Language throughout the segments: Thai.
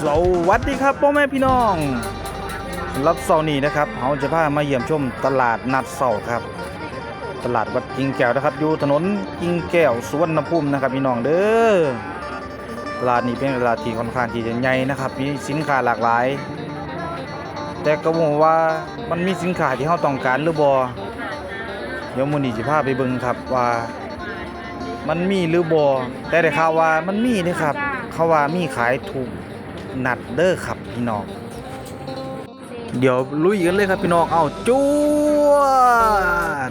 สวัสดีครับพ่อแม่พี่น้อง รับเสาร์นี้นะครับเราจะพามาเยี่ยมชมตลาดนัดเสาร์ครับ ตลาดวัดกิ่งแก้วนะครับ อยู่ถนนกิ่งแก้วสุวรรณภูมินะครับพี่น้องเด้อตลาดนี้เป็นตลาดที่ค่อนข้างที่จะใหญ่นะครับ มีสินค้าหลากหลาย แต่ก็บอกว่ามันมีสินค้าที่เราต้องการหรือบ่เดี๋ยวมื้อนี้สิพาไปเบิ่งครับว่า มันมีหรือบ่แต่ได้ข่าวว่ามันมีเด้ครับ เขาว่ามีขายถูกนัดเด้อครับพี่น้อง เดี๋ยวลุยกันเลยครับพี่น้อง เอาจวด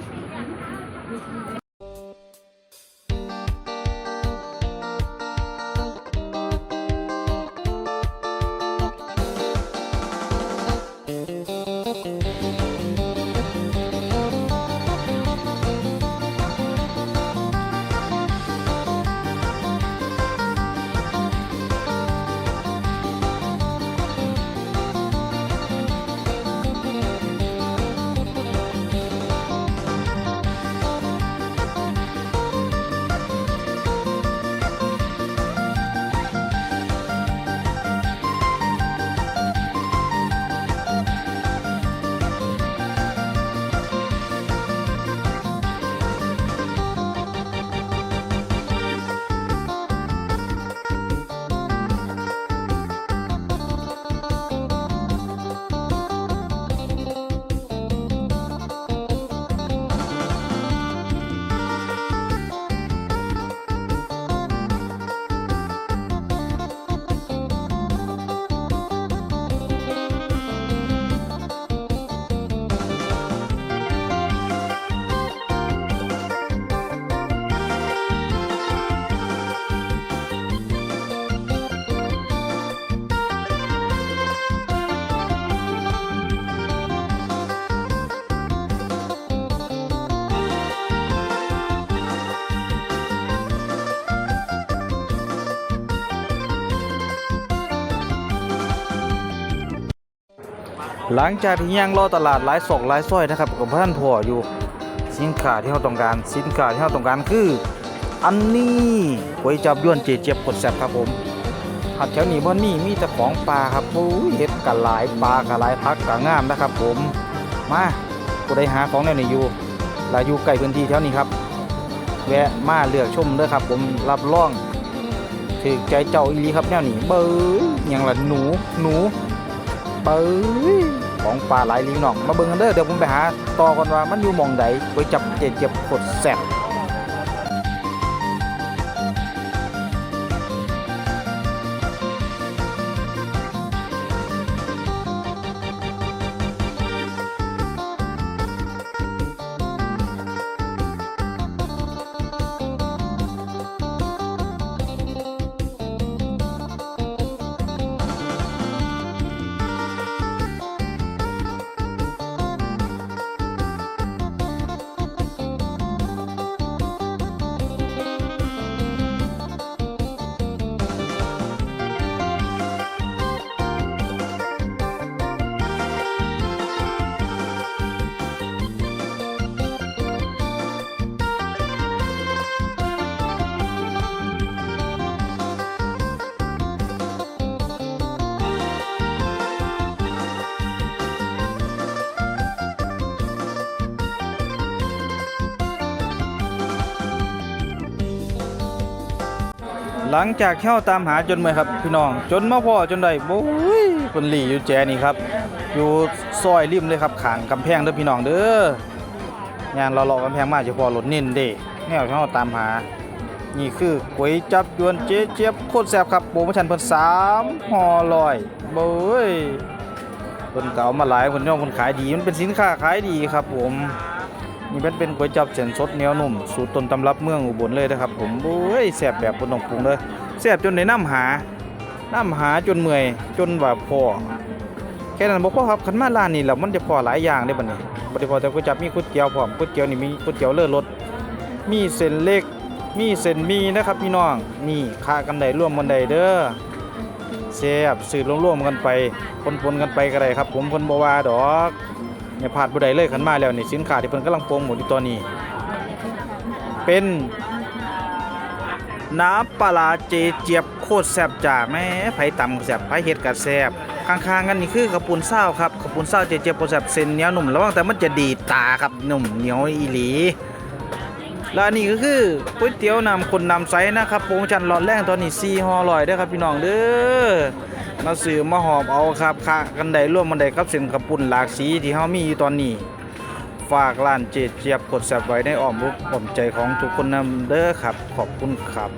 หลังจากที่ย่างรอตลาดหลายศอกหลายซอยนะครับกับท่านพ่ออยู่ สินค้าที่เราต้องการสินค้าที่เราต้องการคือ อันนี้ก๋วยจับยวนเจเจ็บกดแซ่บครับผมหัดแถวนี้บ่มีมีแต่ของปลาครับโอ้ยเห็ดกะหลายปลากะหลายพักกะงามนะครับ ผมมาผู้ใดหาของแนวนี้อยู่และอยู่ใกล้พื้นที่แถวนี้ครับ แวะมาเลือกชมเด้อครับ ผมรับรองถึกใจเจ้าอีลีครับแนวนี้เบ้ยหยังล่ะหนูหนูเบ้ย ของปลาหลายลีน้อง มาเบิ่งกันเด้อเดี๋ยวผมไปหาต่อก่อนว่ามันอยู่หมองใดไปจับเจ็บเจ็บกดแสบ หลังจากเข้าตามหาจนเมื่อครับพี่น้อง จนมาพ่อจนได้โอ้ยคนหลีอยู่แจนี่ครับ อยู่ซอยริมเลยครับขางกำแพงเด้อพี่น้องเด้องานเราเลาะกำแพงมาเฉพาะรถนิ่นเด้แนวที่เราตามหา นี่คือก๋วยจับยวนเจ๊เจี๊ยบโคตรแซ่บครับโปรโมชั่นเพิ่นสามห่อลอยเบ้ยเพิ่นเก่ามาหลายเพิ่นย่อมเพิ่นขายดีมันเป็นสินค้าขายดีครับผม นี่เป็นเป็นก๋วยจับเส้นสดเหนียวนุ่มสูตรต้นตำรับเมืองอุบลเลยนะครับผมโอ้ยแซ่บแบบบ่ต้องปรุงเลยแซ่บจนได้น้ำหาน้ำหาจนเมื่อยจนว่าพอแค่นั้นบ่พอครับคันมาร้านนี้แล้วมันจะพอหลายอย่างได้บัดนี้บ่ได้พอแต่ก๋วยจับมีก๋วยเตี๋ยวพร้อมก๋วยเตี๋ยวนี่มีก๋วยเตี๋ยวเลือดรสมีเส้นเล็กมีเส้นมีนะครับพี่น้องนี่ค่ากันได้ร่วมกันได้เด้อแซ่บสืบร่วมๆกันไปปนๆกันไปก็ได้ครับ ผมเพิ่นบวาดอก อย่าพลาดบุได้เลยขันมาแล้วนี่สินค้าที่เพิ่นกำลังโปรโมทอยู่ตอนนี้ เป็นน้ำปลาเจเจี๊ยบโคตรแซ่บจ้าแม่ไผ่ตำแซ่บไผ่เห็ดกัดแซ่บข้างๆกันนี่คือกระปุนเศร้าครับกระปุนเศร้าเจเจี๊ยบโคตรแซ่บเส้นเหนียวหนุ่มระวังแต่มันจะดีดตาครับหนุ่มเหนียวอีหลี แล้วอันนี้ก็คือก๋วยเตี๋ยวนำคนนำไซนะครับโปรโมชั่นหลอดแรงตอนนี้4ห่อร่อยด้ครับพี่น้องเด้อมาซื้อมาหอบเอาครับค่ากันไดร่วมมันไดครับเส้นกระปุ่นหลากสีที่เฮามีอยู่ตอนนี้ ฝากร้านเจเจี๊ยบกดแซบไว้ในอ้อมอกอ้อมใจของทุกคนนำเด้อครับ ขอบคุณครับ